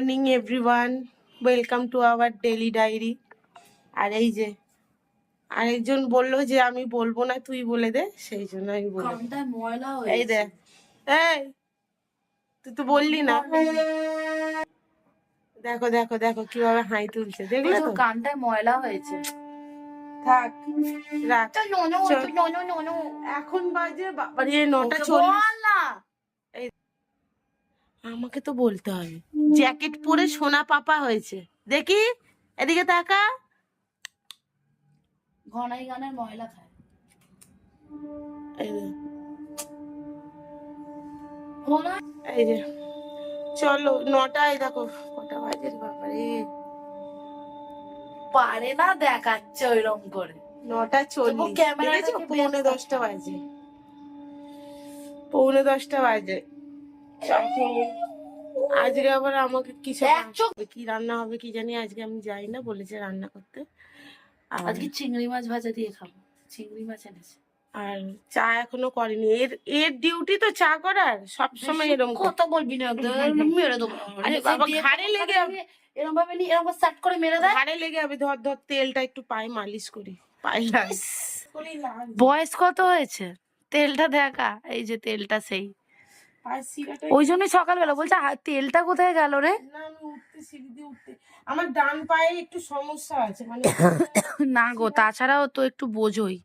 Morning everyone welcome to our daily diary আর এই যে আরেকজন বলল যে আমি বলব না তুই বলে দে। সেই জন্য আমি ময়লা এই দেখ। এই তুই তো বললি না। দেখো দেখো দেখো কীভাবে হাই তুলছে। দেখলে তো? কানটায় ময়লা হয়েছে। থাক রাখ। এখন বাজে বাবারে নটা চল্লিশ। বল আমাকে তো বলতে হবে। জ্যাকেট পরে সোনা পাপা হয়েছে। দেখি এদিকে তাকা। ঘনাই গানের ময়লা খায়। এই যে, চলো নটায় দেখো কটা বাজে বাবারে পারে না দেখাচ্ছে ওইরকম করে। নটা চল্লিশ। পৌনে দশটা বাজে। পৌনে দশটা বাজে। আজকে আবার আমাকে কিছু কি রান্না হবে কি জানি আজকে আমি যাই না বলেছে রান্না করতে। আজকে চিংড়ি মাছ ভাজা দিয়ে খাব চিংড়ি মাছ এনেছে। আর চা এখনও করেনি এর এর ডিউটি তো চা করার সব সময় এরকম। কত বলবি না মেরে দেবো। আরে বাবা, ঘাড়ে লেগে যাবে। এরকম ভাবে নি এরকম সেট করে মেরে দেয়। ঘাড়ে লেগে যাবে ধর ধর তেলটা একটু পায়ে মালিশ করি পায়ে বয়স কত হয়েছে? তেলটা দেখা এই যে তেলটা সেই। ওই জন্যই সকালবেলা বলছে "হা, তেলটা কোথায় গেল রে? না আমি উঠতে সিঁড়ি দিয়ে উঠতে। আমার ডান পায়ে একটু সমস্যা আছে মানে না গো তাছাড়াও তো একটু বোঝোই।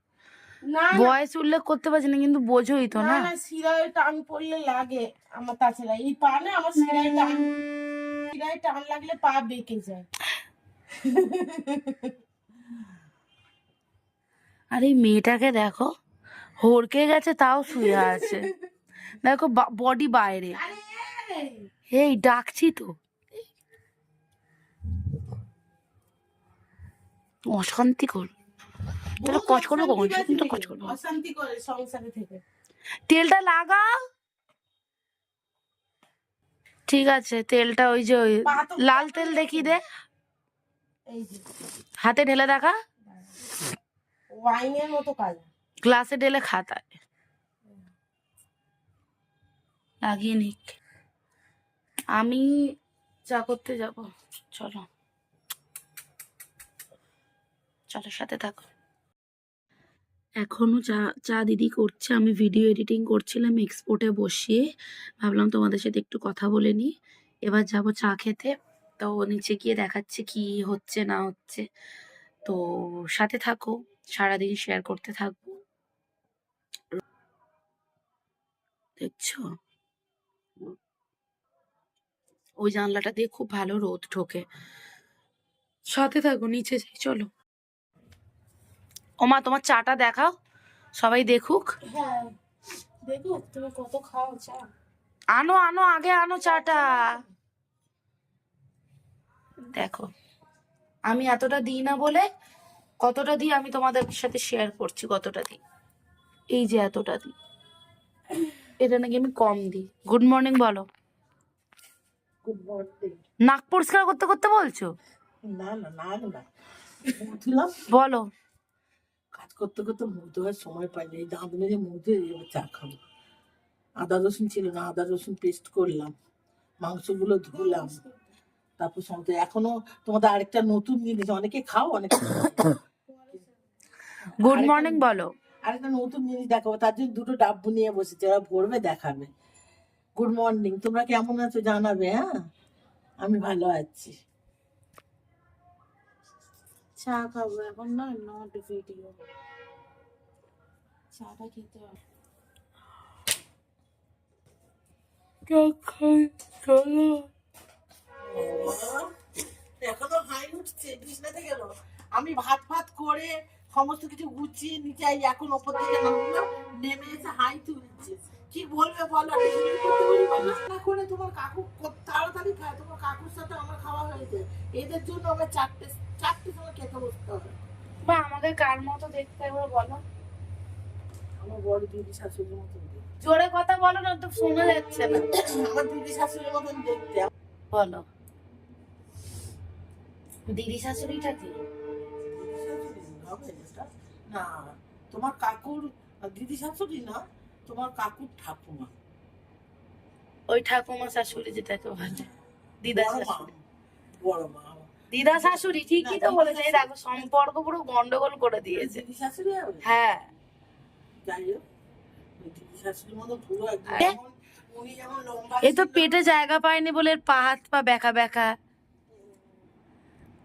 বয়স উল্লেখ করতে পারছি না কিন্তু বোঝোই তো না না? শিরায় টান পড়লে লাগে আমার তাছাড়া এই পা না আমার শিরায় টান শিরায় টান লাগলে পা বেঁকে যায়। আর এই মেয়েটাকে দেখো হড়কে গেছে তাও শুয়ে আছে। দেখো বডি বাইরে এই ডাকছি তো অশান্তি কর তাহলে কচ করব কখন সেদিন তো কচ করব অশান্তি করে সংসারে থেকে তেলটা লাগা ঠিক আছে তেলটা ওই যে ওই লাল তেল দেখি দে হাতে ঢেলে দেখা ওয়াইনের মতো কালার গ্লাসে ঢেলে খাতায় লাগিয়ে নিক। আমি চা করতে যাব, চলো। চলো, সাথে থাকো। এখনও চা চা দিদি করছে, আমি ভিডিও এডিটিং করছিলাম এক্সপোর্টে বসিয়ে। ভাবলাম তোমাদের সাথে একটু কথা বলে নিই। এবার যাব চা খেতে। তো নিচে গিয়ে দেখাচ্ছে কি হচ্ছে, না হচ্ছে। তো সাথে থাকো, সারাদিন শেয়ার করতে থাকব। দেখছ? ওই জানলাটা দিয়ে খুব ভালো রোদ ঢোকে। সাথে থাকো নিচে যাই চলো। ওমা তোমার চাটা দেখাও সবাই দেখুক। হ্যাঁ দেখো তুমি কত খাও চা। আনো আনো আগে আনো চাটা। দেখো আমি এতটা দিই না বলে কতটা দিই আমি তোমাদের সাথে শেয়ার করছি কতটা দিই। এই যে এতটা দিই। এটা নাকি আমি কম দিই। গুড মর্নিং বলো। গুড মর্নিং নাক পরিষ্কার করতে করতে বলছো? না না না না উঠলাম বলো। কাজ করতে করতে মুখ ধোয়ার সময় পাইনি এই দাঁত মেজে মুখ ধুয়ে এবার চা খাব। আদা রসুন ছিল না আদা রসুন পেস্ট করলাম। মাংসগুলো ধুলাম। তারপর সমস্ত এখনও তোমাদের আরেকটা নতুন জিনিস অনেকে খাও অনেকে। গুড মর্নিং বলো। আরেকটা নতুন জিনিস দেখাবো। তার জন্য দুটো ডাব্বু নিয়ে বসেছে ওরা ভরবে দেখাবে। গুড মর্নিং তোমরা কেমন আছো জানাবে হ্যাঁ? আমি ভালো আছি। চা খাব এখন না নট ভিডিও চাটা খেতে হবে। এখনও হাই উঠছে বিছনাতে গেল। আমি ভাত ভাত করে সমস্ত কিছু গুছিয়ে নিচে এখন ওপর থেকে নেমে এসে হাই তুলছে। কি বলবে বলো? করে তোমার কাকু তাড়াতাড়ি খায় তোমার কাকুর সাথে আমার খাওয়া হয়েছে এদের জন্য আমার চারটে চারটে সময় খেতে বসতে হবে। বা আমাকে কার মতো দেখতে একবার বলো? আমার বড় দিদি শাশুড়ির দেখতে। জোরে কথা বলো না তো শোনা যাচ্ছে না। আমার দিদি শাশুড়ির মতন দেখতে। বলো। দিদি শাশুড়িটা কি? না তোমার কাকুর দিদি শাশুড়ি না? তোমার কাকুর ঠাকুমা। ওই ঠাকুমা শাশুড়ি যেটাকে বলে। দিদা বড় মা। শাশুড়ি। বড় মা। দিদা শাশুড়ি ঠিকই তো বলেছে। দেখো সম্পর্ক পুরো গন্ডগোল করে দিয়েছে। হ্যাঁ। এ? তো পেটে জায়গা পায়নি বলে পা হাত পা বেঁকা বেঁকা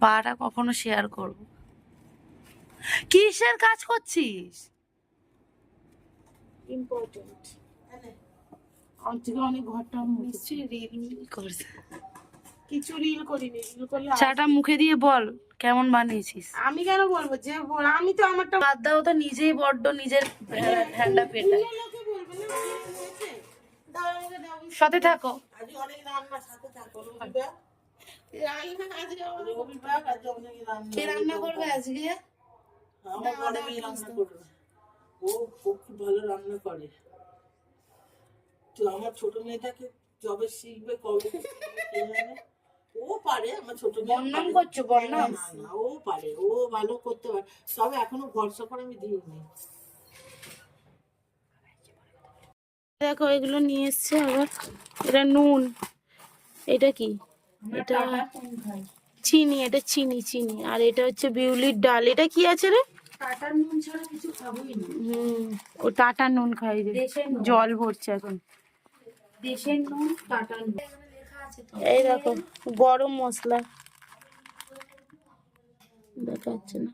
পাটা কখনো শেয়ার করব। কিসের কাজ করছিস? ইম্পর্টেন্ট আমার থেকে অনেক ঘরটা মুছে রিল করছে। কিছু রিল করিনি রিল করলে চাটা মুখে দিয়ে বল কেমন বানিয়েছিস? আমি কেন বলব? যে বল- আমি তো আমারটা বাদ দাও তো নিজেই বড্ড নিজের ঠান্ডা পেটা। আমাকে দাও সাথে থাকো। রান্না সাথে থাকো রবিবার। রান্না আজকে আজকে রান্না কে রান্না করবে। আজকে রান্না ও খুব ভালো রান্না করে। তো আমার ছোট মেয়েটাকে যবে শিখবে কবে? ও পারে আমার ছোট করছ, বর্ণম? ও পারে ও ভালো করতে পারে। তবে এখনও ভরসা করে আমি দিইনি। দেখো এগুলো নিয়ে এসছে আবার। এটা নুন। এটা কি? এটা চিনি এটা চিনি চিনি। আর এটা হচ্ছে বিউলির ডাল। এটা কি আছে রে? টাটার নুন ছাড়া কিছু খাবোই না। হুম ও টাটা নুন খাই জল ভরছে এখন। দেশের নুন টাটার নুন। এই দেখো গরম মশলা। দেখাচ্ছে না।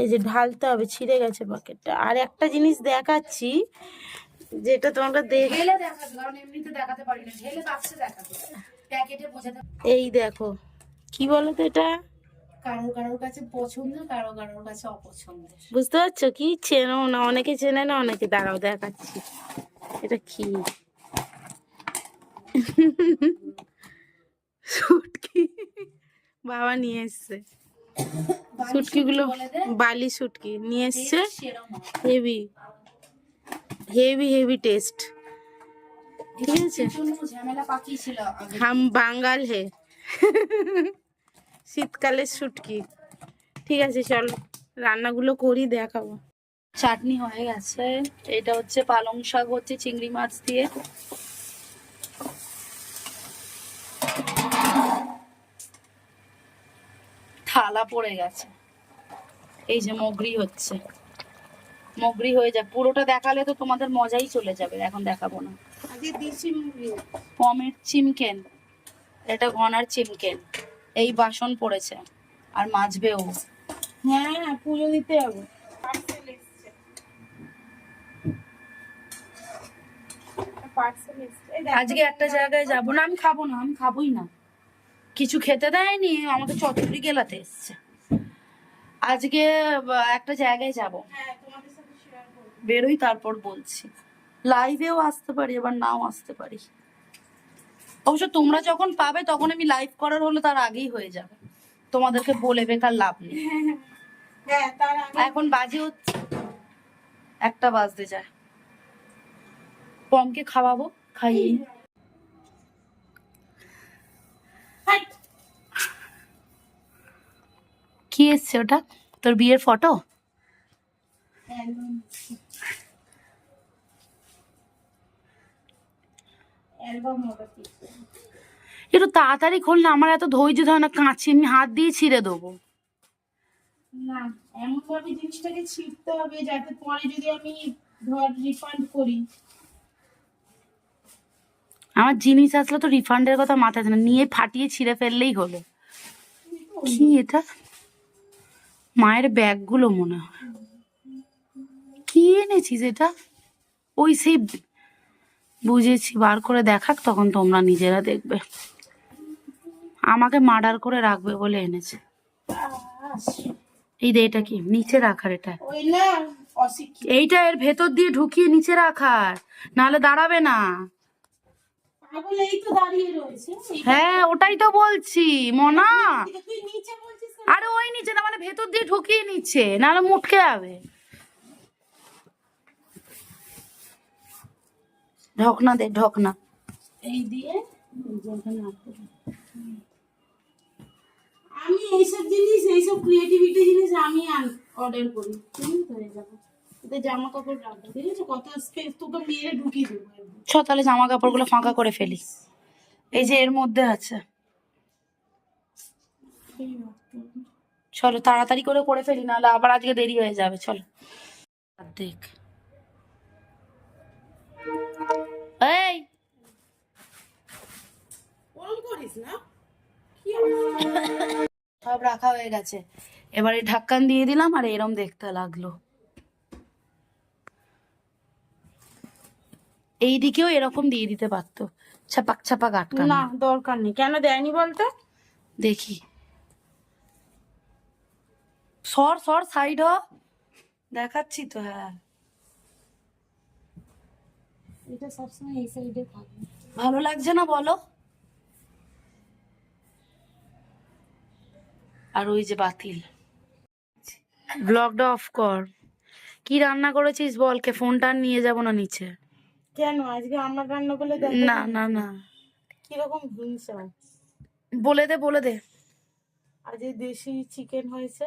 এই যে ঢালতে হবে ছিঁড়ে গেছে প্যাকেটটা আর একটা জিনিস দেখাচ্ছি যেটা তোমরা দেখ ঢেলে দেখাবে কারণ এমনিতে দেখাতে পারি না। ঢেলে বাক্সে দেখাবে প্যাকেটে বোঝাতে এই দেখো কি বলো তো এটা? কারও কারোর কাছে পছন্দ কারও কারোর কাছে অপছন্দের বুঝতে পারছ কি? চেনো না অনেকে চেনে না অনেকে দাঁড়াও দেখাচ্ছি। এটা কি? শুটকি বাবা নিয়ে এসছে। শুটকি গুলো বালি শুটকি নিয়ে এসছে। হেভি। হেভি হেভি টেস্ট ঠিক আছে? হাম বাঙ্গাল হে। শীতকালের শুটকি। ঠিক আছে চল রান্নাগুলো করি দেখাবো। চাটনি হয়ে গেছে। এটা হচ্ছে পালং শাক হচ্ছে চিংড়ি মাছ দিয়ে। থালা পড়ে গেছে। এই যে মগরি হচ্ছে। মগরি হয়ে যাক। পুরোটা দেখালে তো তোমাদের মজাই চলে যাবে এখন দেখাবো না। পমের চিমকেন। এটা ঘনার চিমকেন। এই বাসন পড়েছে। আর মাজবেও। হ্যাঁ পুজো দিতে দেখো। আজকে একটা জায়গায় যাব না আমি খাব না আমি খাবোই না। কিছু খেতে দেয়নি আমাকে চটপুরি গেলাতে এসছে। আজকে একটা জায়গায় যাব। হ্যাঁ তোমাদের সাথে শেয়ার করব। বেরোই তারপর বলছি। লাইভেও আসতে পারি এবার নাও আসতে পারি। অবশ্য তোমরা যখন পাবে তখন আমি লাইভ করার হলে তার আগেই হয়ে যাবে। তোমাদেরকে বলে বেকার লাভ নেই। হ্যাঁ এখন বাজে হচ্ছে। একটা বাজতে যায়। পমকে খাওয়াবো খাইয়ে কি এসছে ওটা? তোর বিয়ের ফটো অ্যালবাম অ্যালবাম অর্ডার দিয়েছে একটু তাড়াতাড়ি খুললে আমার এত ধৈর্য ধরে না কাঁচি আমি হাত দিয়ে ছিঁড়ে দেবো। না এমন ভাবে জিনিসটাকে ছিঁড়তে হবে যাতে পরে যদি আমি ধর রিফান্ড করি। আমার জিনিস আসলে তো রিফান্ডের কথা মাথায় না নিয়ে ফাটিয়ে ছিঁড়ে ফেললেই হলো। কি এটা? মায়ের ব্যাগগুলো মনে হয়। কি এনেছিস এটা? ওই সেই বুঝেছি বার করে দেখাক তখন তোমরা নিজেরা দেখবে। আমাকে মার্ডার করে রাখবে বলে এনেছে। এই দে এটা কি? নিচে রাখার এটা। এইটা এর ভেতর দিয়ে ঢুকিয়ে নিচে রাখার নাহলে দাঁড়াবে না। হ্যাঁ ওটাই তো বলছি মনা? আরে ওই নিচে না মানে ভেতর দিয়ে ঢুকিয়ে নিচ্ছে নাহলে মুটকে যাবে। ঢকনা দে ঢকনা। এই দিয়ে। আমি এইসব জিনিস এইসব ক্রিয়েটিভিটি জিনিস আমি অর্ডার করি। তুমি তো হয়ে যাবে। জামা কাপড় রাখব ঠিক আছে? কত স্পেস তোকে মেরে ঢুকিয়ে দেবো ছ তাহলে জামা কাপড়গুলো ফাঁকা করে ফেলি। এই যে এর মধ্যে আছে। চলো তাড়াতাড়ি করে করে ফেলি নাহলে আবার আজকে দেরি হয়ে যাবে চলো। দেখ। এই করিস না? সব রাখা হয়ে গেছে। এবারে ঢাক্কান দিয়ে দিলাম আর এরম দেখতে লাগল। এই দিকেও এরকম দিয়ে দিতে পারতো। ছাপাক ছাপাক আটকানো। না দরকার নেই। কেন দেয়নি বলতো? দেখি। সর সর সাইড হ। দেখাচ্ছি তো হ্যাঁ। এটা সবসময় এই সাইডে থাকবে ভালো লাগছে না বলো? আর ওই যে বাতিল। ব্লগটা অফ কর। কি রান্না করেছিস বল? কে ফোনটা নিয়ে যাব না নিচে? কেন? আজকে আমার রান্না বলে দেখ না না না। কীরকম হিংসা? বলে দে বলে দে। আজকে দেশি চিকেন হয়েছে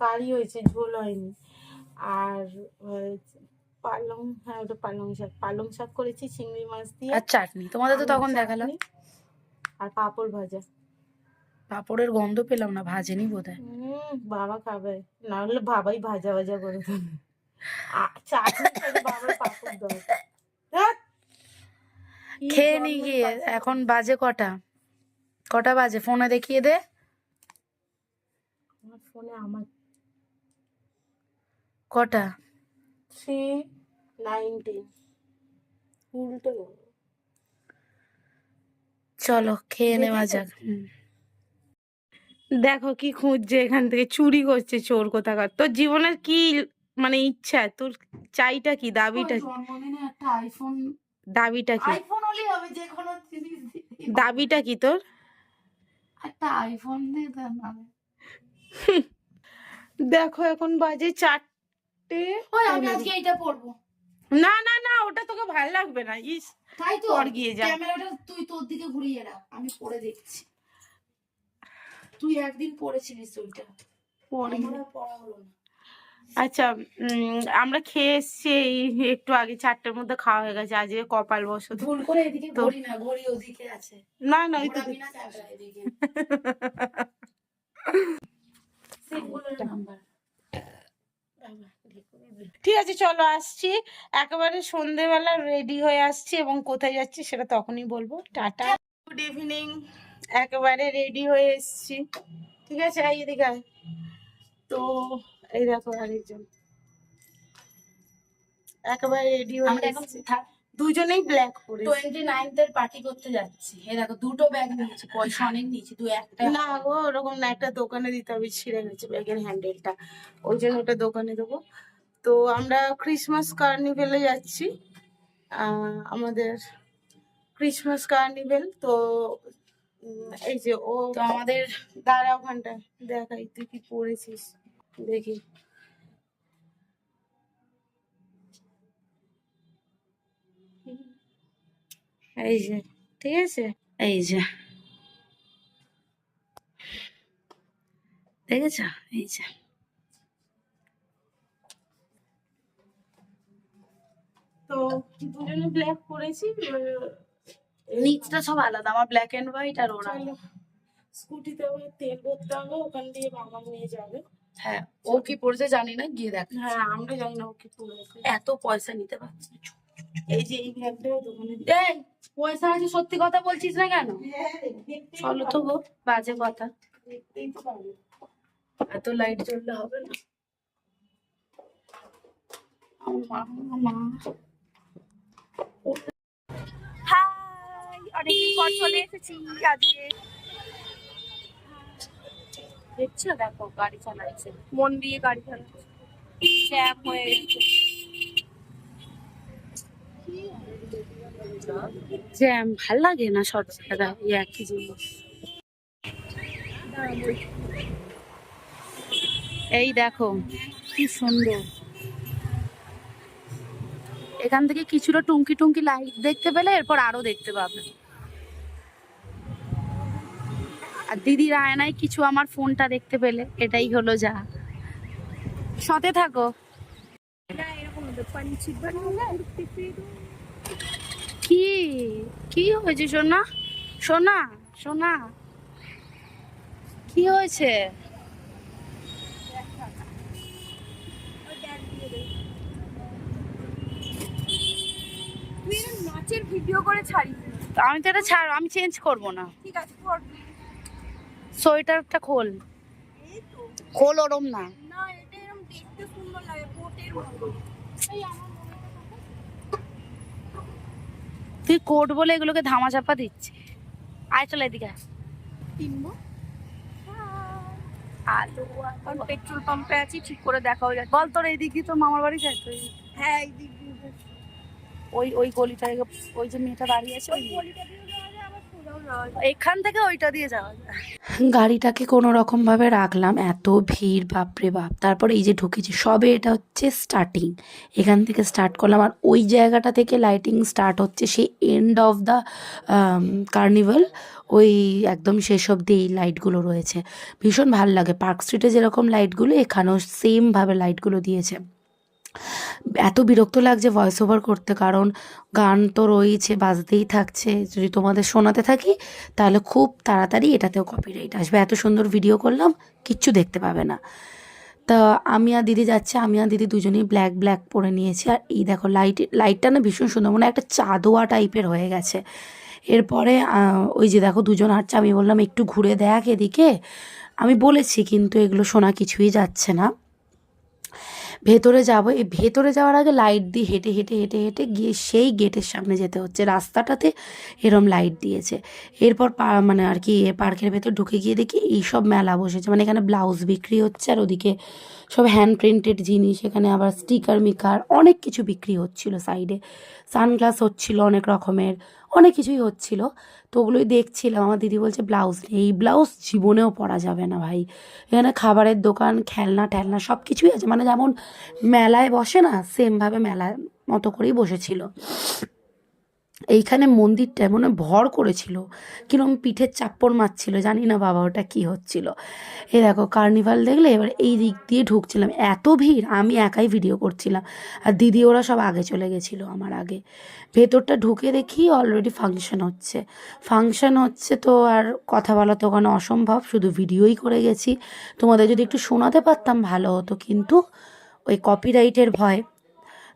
কারি হয়েছে ঝোল হয়নি। আর হয়েছে পালং হ্যাঁ ওটা পালং শাক। পালং শাক করেছি চিংড়ি মাছ দিয়ে। আর চাটনি। তোমাদের তো তখন দেখালাম। আর পাঁপড় ভাজা। পাপড়ের গন্ধ পেলাম না ভাজেনি বোধহয়। বাবা খাবে। না হলে বাবাই ভাজা ভাজা করে দেবে। আ- বাবার পাঁপড় দরকার। খেয়ে নি গিয়ে। এখন বাজে কটা? কটা বাজে? ফোনে দেখিয়ে দে। আমার ফোনে আমার কটা? থ্রি নাইনটিন উল্টো গেল। চলো খেয়ে নেওয়া যাক। দেখো কি খুঁজছে এখান থেকে চুরি করছে চোর কোথাকার। তোর জীবনের কি মানে ইচ্ছা? তোর চাইটা কি? দাবিটা কি? জন্মদিনে একটা আইফোন দাবিটা কি? আইফোন হলেই হবে যে কোনো জিনিস দাবিটা কি তোর? একটা আইফোন দেখো এখন বাজে চারটে। ওই আমি আজকে পরবো। না না না ওটা তোকে ভালো লাগবে না। ইস তাই তো পর গিয়ে যা। ক্যামেরাটা তুই তোর দিকে ঘুরিয়ে রাখ আমি পরে দেখছি। তুই একদিন পরেছিলিস ওইটা। পরে আমার হলো না। আচ্ছা আমরা খেয়ে এসছি এই একটু আগে চারটের মধ্যে খাওয়া হয়ে গেছে। আজকে কপাল বসত। ভুল করে এদিকে ঘড়ি না ঘড়ি ওদিকে আছে। না না ওই তো এদিকে। নাম্বার ঠিক আছে চলো আসছি। একেবারে সন্ধেবেলা রেডি হয়ে আসছি এবং কোথায় যাচ্ছি সেটা তখনই বলব। টাটা। গুড ইভিনিং একেবারে রেডি হয়ে এসছি। ঠিক আছে আই এদিকে তো এই দেখো আরেকজন। একেবারে রেডি হয়ে থাক এসছি। দুজনেই ব্ল্যাক পরে টোয়েন্টি নাইনথ এর পার্টি করতে যাচ্ছি। এই দেখো দুটো ব্যাগ নিয়েছি পয়সা অনেক নিয়েছি তুই একটা। না গো ওরকম না একটা দোকানে দিতে হবে ছিঁড়ে গেছে ব্যাগের হ্যান্ডেলটা ওই জন্য ওটা দোকানে দেবো। তো আমরা ক্রিসমাস কার্নিভেলে যাচ্ছি। আমাদের ক্রিসমাস কার্নিভেল তো এই যে ও আমাদের দাঁড়া ওখানটা দেখাই তুই কি পড়েছিস দেখি। এই যে ঠিক আছে? এই যে। দেখেছ? এই যে। তো দুজনে ব্ল্যাক নিচটা সব আলাদা আমার ব্ল্যাক এন্ড হোয়াইট আর ওরা। স্কুটিতে আবার তেল ভরতে হবে ওখান দিয়ে নিয়ে যাবে। হ্যাঁ ও কি পড়ছে জানি না গিয়ে দেখ। হ্যাঁ আমরা জানি না ও কি পড়েছে এত পয়সা নিতে পারছি। এই যে এই ব্যাগটা দোকানে পয়সা আছে সত্যি কথা বলছিস না কেন? চলো তো গো বাজে কথা। এত লাইট জ্বললে হবে না। হাই অনেকদিন পর চলে এসেছি আজকে। দেখছ দেখো গাড়ি চালাচ্ছে। মন দিয়ে গাড়ি চালাচ্ছে। জ্যাম হয়ে গেছে। জ্যাম ভালো লাগে না সব জায়গায় এই একই জিনিস। এই দেখো, কি সুন্দর। এখান থেকে কিছুটা টুঙ্কি টুঙ্কি লাইট দেখতে পেলে এরপর আরও দেখতে পাবে। আর দিদির আয়নায় কিছু আমার ফোনটা দেখতে পেলে, এটাই হলো যা। সাথে থাকো। এরকম কি? কি হয়েছে সোনা? সোনা সোনা? কি হয়েছে? নাচের ভিডিও করে ছাড়িস। না। আমি তো এটা ছাড় আমি চেঞ্জ করব না। ঠিক আছে সোয়েটারটা খোল। খোল ওরম না। না এটা এরকম দেখতে সুন্দর লাগে কোটের মতো এই আমার মনে তুই কোট বলে এগুলোকে ধামাচাপা দিচ্ছে আয় চলে এদিকে। কিনবো? আলু পেট্রোল পাম্পে আছি ঠিক করে দেখাও যায় বল তোর এইদিকে তোর মামার বাড়ি যায় তো হ্যাঁ এই দিক দিয়ে ওই ওই গলিটা ওই যে মেয়েটা দাঁড়িয়ে আছে ওই গলিটা এখান থেকে ওইটা দিয়ে যাওয়া যায়। গাড়িটাকে কোনো রকম ভাবে রাখলাম, এত ভিড়, বাপরে বাপ। তারপর এই যে ঢুকেছি, সবে এটা হচ্ছে স্টার্টিং এখান থেকে স্টার্ট করলাম, আর ওই জায়গাটা থেকে লাইটিং স্টার্ট হচ্ছে সেই এন্ড অফ দ্য কার্নিভাল ওই একদম শেষ অব্দি এই লাইটগুলো রয়েছে। ভীষণ ভালো লাগে পার্ক স্ট্রিটে যেরকম লাইটগুলো এখানেও সেমভাবে লাইটগুলো দিয়েছে। এত বিরক্ত লাগছে ভয়েস ওভার করতে, কারণ গান তো রয়েছে, বাজতেই থাকছে। যদি তোমাদের শোনাতে থাকি, তাহলে খুব তাড়াতাড়ি এটাতেও কপিরাইট আসবে। এত সুন্দর ভিডিও করলাম, কিচ্ছু দেখতে পাবে না। তা আমি আর দিদি যাচ্ছে আমি আর দিদি দুজনেই ব্ল্যাক ব্ল্যাক পরে নিয়েছি। আর এই দেখো লাইট লাইটটা না ভীষণ সুন্দর মানে একটা চাঁদোয়া টাইপের হয়ে গেছে। এরপরে ওই যে দেখো, দুজন হাঁটছে আমি বললাম, একটু ঘুরে দেখ এদিকে। আমি বলেছি, কিন্তু এগুলো শোনা কিছুই যাচ্ছে না। ভেতরে যাব, এই ভেতরে যাওয়ার আগে লাইট দিয়ে হেঁটে হেঁটে হেঁটে হেঁটে গিয়ে সেই গেটের সামনে যেতে হচ্ছে। রাস্তাটাতে এরম লাইট দিয়েছে। এরপর মানে আর কি পার্কের ভেতর ঢুকে গিয়ে দেখি এইসব মেলা বসেছে। মানে এখানে ব্লাউজ বিক্রি হচ্ছে আর ওদিকে সব হ্যান্ড প্রিন্টেড জিনিস, এখানে আবার স্টিকার মিকার অনেক কিছু বিক্রি হচ্ছিল সাইডে সানগ্লাস হচ্ছিল অনেক রকমের, অনেক কিছুই হচ্ছিল। তো ওগুলোই দেখছিলাম। আমার দিদি বলছে, ব্লাউজ এই ব্লাউজ জীবনেও পরা যাবে না ভাই। এখানে খাবারের দোকান, খেলনা ঠেলনা সব কিছুই আছে। মানে যেমন মেলায় বসে না সেমভাবে মেলার মতো করেই বসেছিল। এইখানে মন্দিরটা মনে ভর করেছিল। কিরম পিঠের চাপ্পড় মারছিল, জানি না বাবা ওটা কি হচ্ছিল। এ দেখো কার্নিভাল দেখলে এবার এই দিক দিয়ে ঢুকছিলাম। এত ভিড়, আমি একাই ভিডিও করছিলাম। আর দিদি, ওরা সব আগে চলে গেছিল আমার আগে। ভেতরটা ঢুকে দেখি অলরেডি ফাংশন হচ্ছে। ফাংশন হচ্ছে তো আর কথা বলা তো ওখানে অসম্ভব, শুধু ভিডিওই করে গেছি। তোমাদের যদি একটু শোনাতে পারতাম ভালো হতো, কিন্তু ওই কপিরাইটের ভয়।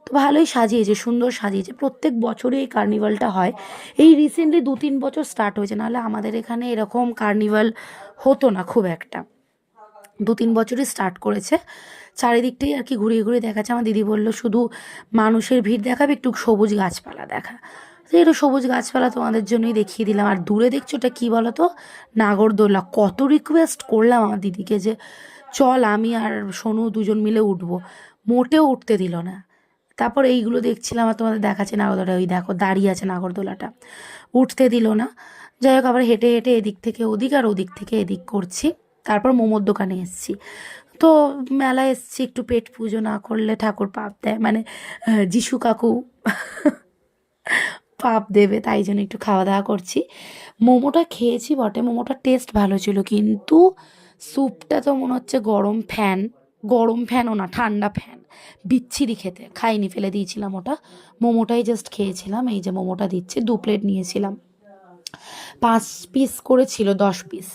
তো ভালোই সাজিয়েছে, সুন্দর সাজিয়েছে। প্রত্যেক বছরই এই কার্নিভালটা হয়। এই রিসেন্টলি দু তিন বছর স্টার্ট হয়েছে, নাহলে আমাদের এখানে এরকম কার্নিভাল হতো না খুব একটা। দু তিন বছরই স্টার্ট করেছে। চারিদিকটাই আর কি ঘুরিয়ে ঘুরিয়ে দেখাচ্ছে। আমার দিদি বলল, শুধু মানুষের ভিড় দেখাবে, একটু সবুজ গাছপালা দেখা। একটু সবুজ গাছপালা তোমাদের জন্যই দেখিয়ে দিলাম। আর দূরে দেখছ ওটা কী বলো তো নাগরদোলা। কত রিকোয়েস্ট করলাম আমার দিদিকে যে, চল আমি আর সোনু দুজন মিলে উঠবো। মোটেও উঠতে দিল না। তারপর এইগুলো দেখছিলাম আর তোমাদের দেখাচ্ছে নাগরদোলা ওই দেখো, দাঁড়িয়ে আছে নাগরদোলাটা। উঠতে দিল না। যাই হোক, আবার হেঁটে হেঁটে এদিক থেকে ওদিক আর ওদিক থেকে এদিক করছি। তারপর মোমোর দোকানে এসছি। তো মেলায় এসছি, একটু পেট পুজো না করলে ঠাকুর পাপ দেয় মানে যিশু কাকু পাপ দেবে, তাই জন্য একটু খাওয়া দাওয়া করছি। মোমোটা খেয়েছি বটে, মোমোটার টেস্ট ভালো ছিল, কিন্তু স্যুপটা তো মনে হচ্ছে গরম ফ্যান গরম ফ্যানও না, ঠান্ডা ফ্যান। বিচ্ছিরি খেতে, খাইনি, ফেলে দিয়েছিলাম ওটা। মোমোটাই জাস্ট খেয়েছিলাম, এই যে মোমোটা দিচ্ছে, দু প্লেট নিয়েছিলাম। পাঁচ পিস করেছিল, দশ পিস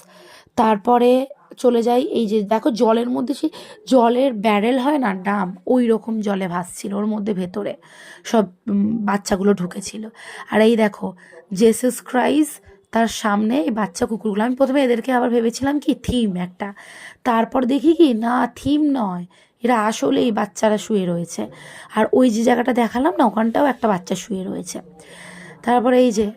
তারপরে চলে যাই, এই যে দেখো জলের মধ্যে সেই জলের ব্যারেল হয় না, ডাম ওই রকম জলে ভাসছিল ওর মধ্যে ভেতরে। সব বাচ্চাগুলো ঢুকেছিল। আর এই দেখো জেসাস ক্রাইস তার সামনে এই বাচ্চা কুকুরগুলো। আমি প্রথমে এদেরকে আবার ভেবেছিলাম কি থিম একটা। তারপর দেখি কি, না থিম নয়। এরা আসলে এই বাচ্চারা শুয়ে রয়েছে। আর ওই যে জায়গাটা দেখালাম না, ওখানটাও একটা বাচ্চা শুয়ে রয়েছে। তারপরে এই যে,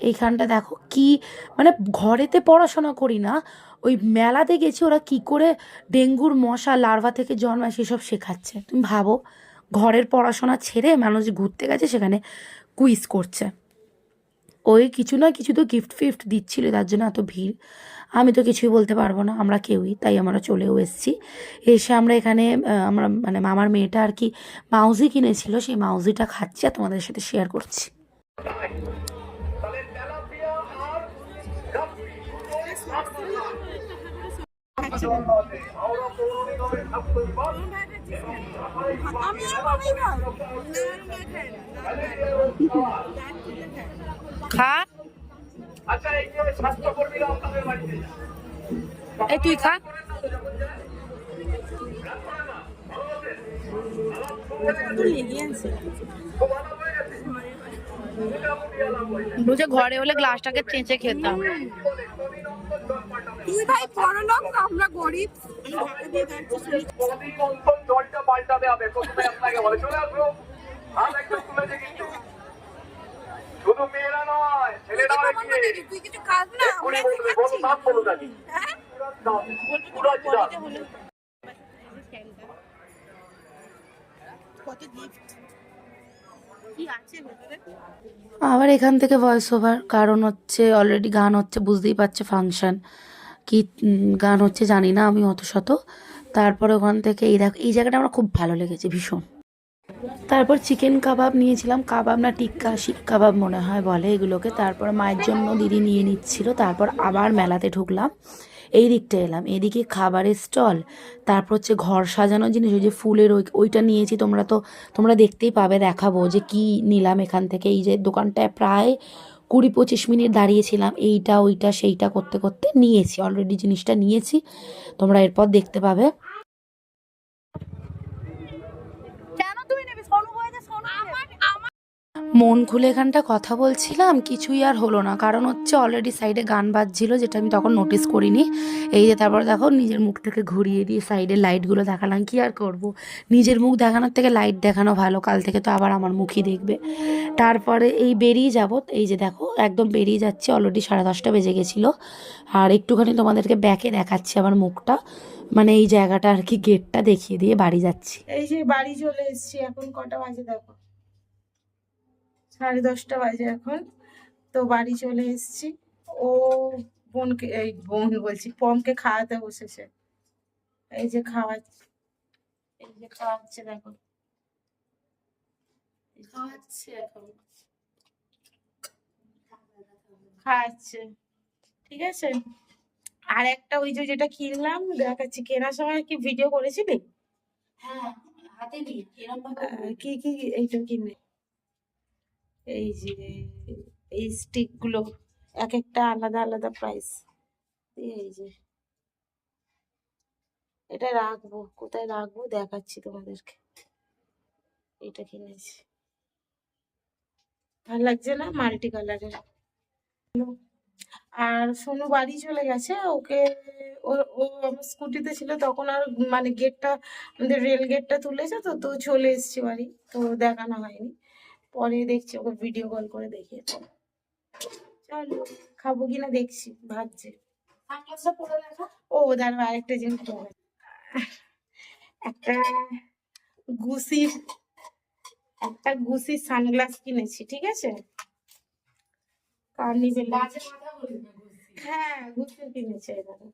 এইখানটা দেখো কি মানে ঘরেতে পড়াশোনা করি না, ওই মেলাতে গেছি ওরা কি করে ডেঙ্গুর মশা, লার্ভা থেকে জন্মায় সেসব শেখাচ্ছে। তুমি ভাবো, ঘরের পড়াশোনা ছেড়ে মানুষ ঘুরতে গেছে সেখানে কুইজ করছে। ওই কিছু না কিছু তো গিফট ফিফট দিচ্ছিল, তার জন্য এত ভিড়। আমি তো কিছুই বলতে পারব না, আমরা কেউই, তাই আমরা চলেও এসেছি। এসে আমরা এখানে আমরা মানে মামার মেয়েটা আর কি মাউজি কিনেছিল, সেই মাউজিটা খাচ্ছি আর তোমাদের সাথে শেয়ার করছি। আমি আর আমি খাও না আমি খাই না খা। এই তুই খা। বুঝে ঘরে হলে গ্লাসটাকে চেঁচে খেতাম। তুই ভাই বড় লোক আমরা গরিব। জলটা পাল্টাতে হবে প্রথমে আপনাকে বলে চলে আসব হাত একটু তুলেছে কিন্তু শুধু মেয়েরা নয় ছেলেরাও তুই কিছু খাস না আমরা বলো নাম বলো নাকি হ্যাঁ সুরাজ দাস কত গিফট কি আছে ভেতরে? আবার এখান থেকে ভয়েস ওভার কারণ হচ্ছে অলরেডি গান হচ্ছে বুঝতেই পারছে ফাংশন কি গান হচ্ছে জানি না আমি অত শত। তারপরে ওখান থেকে এই দেখ, এই জায়গাটা আমার খুব ভালো লেগেছে, ভীষণ। তারপর চিকেন কাবাব নিয়েছিলাম, কাবাব না টিক্কা শিক কাবাব মনে হয় বলে এগুলোকে। তারপর মায়ের জন্য দিদি নিয়ে নিচ্ছিল, তারপর আবার মেলাতে ঢুকলাম। এই দিকটা এলাম, এদিকে খাবারের স্টল, তারপর হচ্ছে ঘর সাজানো জিনিস, ওই যে ফুলের ওই ওইটা নিয়েছি, তোমরা তো তোমরা দেখতেই পাবে, দেখাবো যে কি নিলাম এখান থেকে। এই যে দোকানটায় প্রায় কুড়ি পঁচিশ মিনিট দাঁড়িয়েছিলাম, এইটা, ওইটা, সেইটা করতে করতে নিয়েছি অলরেডি জিনিসটা নিয়েছি। তোমরা এরপর দেখতে পাবে কেন তুই নেবি সোনু বয়েছে সোনু আমার আমার মন খুলে এখানটা কথা বলছিলাম, কিছুই আর হলো না। কারণ হচ্ছে অলরেডি সাইডে গান বাজছিল, যেটা আমি তখন নোটিস করিনি। এই যে তারপর দেখো নিজের মুখ থেকে ঘুরিয়ে দিয়ে সাইডে লাইটগুলো দেখালাম, কি আর করব? নিজের মুখ দেখানোর থেকে লাইট দেখানো ভালো, কাল থেকে তো আবার আমার মুখই দেখবে। তারপরে এই বেরিয়ে যাব, এই যে দেখো একদম বেরিয়ে যাচ্ছে অলরেডি সাড়ে দশটা বেজে গেছিল। আর একটুখানি তোমাদেরকে ব্যাকে দেখাচ্ছি আমার মুখটা। মানে এই জায়গাটা আর কি গেটটা দেখিয়ে দিয়ে বাড়ি যাচ্ছি। এই যে বাড়ি চলে এসেছি, এখন কটা বাজে দেখো? সাড়ে দশটা বাজে এখন। তো বাড়ি চলে এসেছি। ও বোনকে এই বোন বলছি পমকে খাওয়াতে বসেছে। এই যে খাওয়াচ্ছে এই যে খাওয়াচ্ছে দেখো। খাওয়াচ্ছে এখন। খাওয়াচ্ছে ঠিক আছে? আর একটা ওই যে যেটা কিনলাম দেখাচ্ছি কেনার সময় কি ভিডিও করেছিলি? হ্যাঁ হাতে কি কি এইটা কিনে? এই যে, এই স্টিকগুলো এক একটা আলাদা আলাদা প্রাইস এই যে, এটা রাখব, কোথায় রাখব দেখাচ্ছি তোমাদেরকে। এটা কিনেছি। ভালো লাগছে না মাল্টি কালারের আর সোনু বাড়ি চলে গেছে, ওকে, ও ও আমার স্কুটিতে ছিল, তখন আর মানে গেটটা আমাদের রেল গেটটা তুলেছে তো তো চলে এসেছি বাড়ি। তো দেখানো হয়নি। পরে দেখছি ওকে ভিডিও কল করে দেখিয়েছি। চলো খাব কিনা দেখছি ভাবছি। ও দাঁড়া আরেকটা জিনিস একটা গুসির একটা গুসির সানগ্লাস কিনেছি ঠিক আছে? কার্নিভেল হ্যাঁ গুসির কিনেছি এবারে।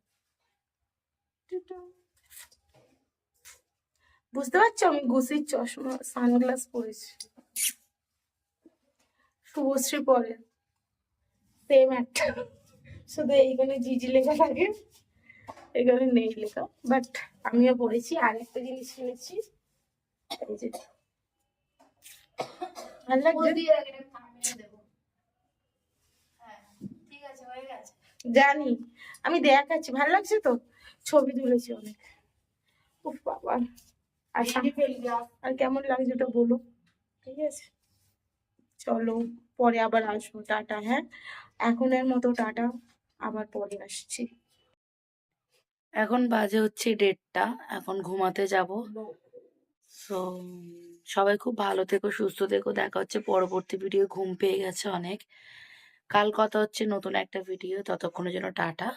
বুঝতে পারছ আমি গুসির চশমা সানগ্লাস পরেছি। শুভশ্রী পরে সেম একটা। শুধু এইখানে জিজি লেখা থাকে এখানে নেই লেখা। বাট আমিও পড়েছি আর একটা জিনিস কিনেছি এই যে। ভালো লাগছে? জানি। আমি দেখাচ্ছি। ভালো লাগছে তো? ছবি তুলেছি অনেক। উফ বাবা। আর সাম- আর কেমন লাগছে তো বলো। ঠিক আছে। চলো। পরে আবার আসব, টাটা হ্যাঁ? এখনের মতো টাটা, আবার পরে আসছি। এখন বাজে হচ্ছে ডেটটা এখন ঘুমাতে যাব। সো সবাই খুব ভালো থেকো, সুস্থ থেকো, দেখা হচ্ছে পরবর্তী ভিডিও ঘুম পেয়ে গেছে অনেক। কাল কথা হচ্ছে নতুন একটা ভিডিও ততক্ষণের জন্য টাটা।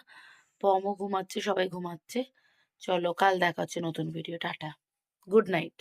পমও ঘুমাচ্ছে, সবাই ঘুমাচ্ছে। চলো, কাল দেখা হচ্ছে নতুন ভিডিও টাটা। Good night